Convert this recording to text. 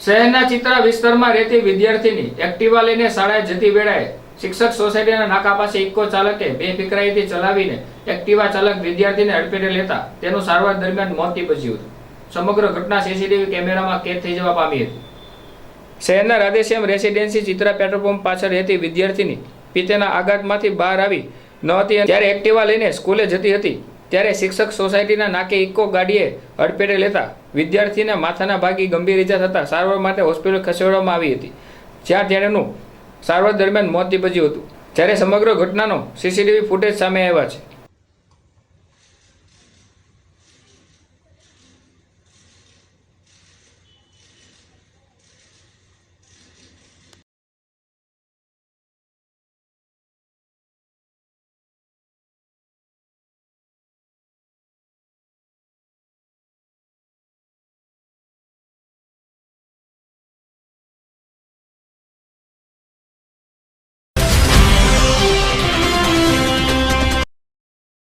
શહેરના ચિત્રા વિસ્તારમાં રહેતી વિદ્યાર્થીની એક્ટિવા લઈને શાળાએ જતી વેળાએ શિક્ષક સોસાયટીના નાકા પાસે ઇકો ચાલકે બે ફિકરાઈથી ચલાવીને એક્ટિવા ચાલક વિદ્યાર્થીને અડફેટે લેતા તેનું સારવાર દરમિયાન મોત નીપજ્યું હતું. સમગ્ર ઘટના સીસીટીવી કેમેરામાં કેદ થઈ જવા પામી હતી. શહેરના Radheshyam residency Chitra petrol pump પાછળ રહેતી વિદ્યાર્થીની પિતાના આઘાતમાંથી બહાર આવી ન હતી ત્યારે એક્ટિવા લઈને સ્કૂલે જતી હતી. ત્યારે શિક્ષક સોસાયટીના નાકે ઇકો ગાડીએ અડપેટે લેતા વિદ્યાર્થીને માથાના ભાગી ગંભીર ઇજા થતાં સારવાર માટે હોસ્પિટલ ખસેડવામાં આવી હતી. જ્યાં તેનું સારવાર દરમિયાન મોત નીપજ્યું હતું. જ્યારે સમગ્ર ઘટનાનો સીસીટીવી ફૂટેજ સામે આવ્યા છે.